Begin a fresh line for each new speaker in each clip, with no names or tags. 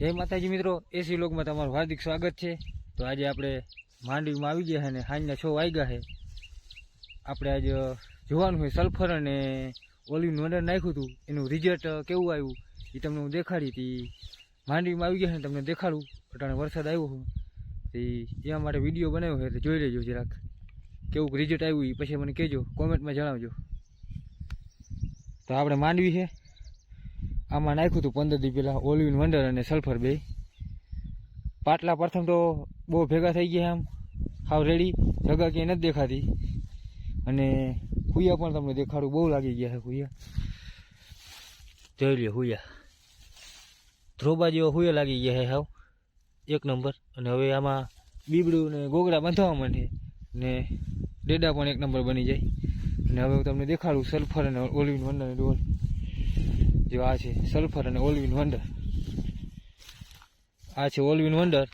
જય માતાજી મિત્રો, એસી લોકમાં તમારું હાર્દિક સ્વાગત છે. તો આજે આપણે માંડવીમાં આવી ગયા છે અને સાંજના છ વાગ્યા છે આપણે આજે જોવાનું હોય સલ્ફર અને ઓલિવનું ઓર્ડર નાખ્યું હતું. એનું રિઝલ્ટ કેવું આવ્યું એ તમને હું દેખાડી હતી. માંડવીમાં આવી ગયા છે તમને દેખાડું. અટાણે વરસાદ આવ્યો તો એના માટે વીડિયો બનાવ્યો છે તો જોઈ લેજો જરાક. કેવું રિઝલ્ટ આવ્યું એ પછી મને કહેજો. કોમેન્ટમાં જણાવજો. તો આપણે માંડવી છે આમાં નાખ્યું હતું પંદર દી પહેલાં ઓલિવિન વંડર અને સલ્ફર બે. પાટલા પ્રથમ તો બહુ ભેગા થઈ ગયા આમ હાવ રેડી જગા ક્યાંય નથી દેખાતી. અને હુયા પણ તમને દેખાડું, બહુ લાગી ગયા છે હુયા જોઈ લ્યો હુયા ધ્રોબા જેવા હુયા લાગી ગયા છે હાવ. એક નંબર. અને હવે આમાં બીબડું ને ગોગડા બાંધવા માંડે. ને ડેડા પણ એક નંબર બની જાય. અને હવે હું તમને દેખાડું સલ્ફર અને ઓલિવિન વંડર ડોલ. જો આ છે સલ્ફર અને ઓલવિન વંડર આ છે ઓલવિન વંડર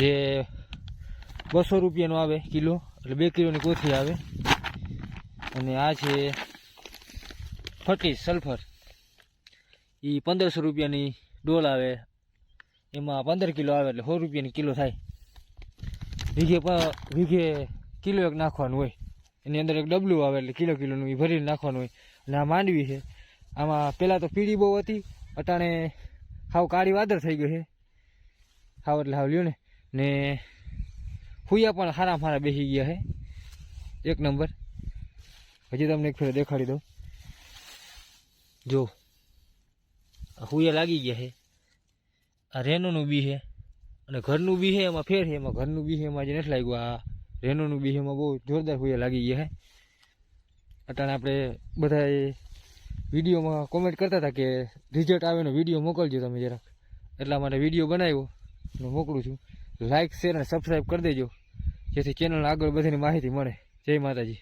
જે બસો રૂપિયાનો આવે કિલો, એટલે બે કિલોની કોથળી આવે. અને આ છે ફટી સલ્ફર એ પંદરસો રૂપિયાની ડોલ આવે. એમાં પંદર કિલો આવે એટલે સો રૂપિયાની કિલો થાય. વીઘે વીઘે કિલો એક નાખવાનું હોય. એની અંદર એક ડબલું આવે એટલે કિલો કિલોનું એ ભરીને નાખવાનું હોય. અને આ માંડવી છે. આમાં પહેલાં તો પીળી બહુ હતી, અટાણે હાવ કાળી વાદર થઈ ગયો છે. હાવ એટલે હાવ લ્યો ને. ને હુયા પણ હારા હારા બેસી ગયા છે. એક નંબર. હજી તમને એક ફેર દેખાડી દઉં. જો, હુયા લાગી ગયા છે. આ રેનોનું બી છે અને ઘરનું બી છે, એમાં ફેર છે, એમાં ઘરનું બી છે, એમાં જે નથી લાગ્યું, આ રેનોનું બી છે, એમાં બહુ જોરદાર હુયા લાગી ગયા છે. અટાણે આપણે બધાએ વિડીયોમાં કોમેન્ટ કરતા હતા કે રિઝલ્ટ આવેનો વીડિયો મોકલજો તમે જરાક. એટલા માટે વીડિયો બનાવ્યો અને મોકલું છું. લાઇક શેર અને સબસ્ક્રાઈબ કરી દેજો. જેથી ચેનલ આગળ બધાની માહિતી મળે. જય માતાજી.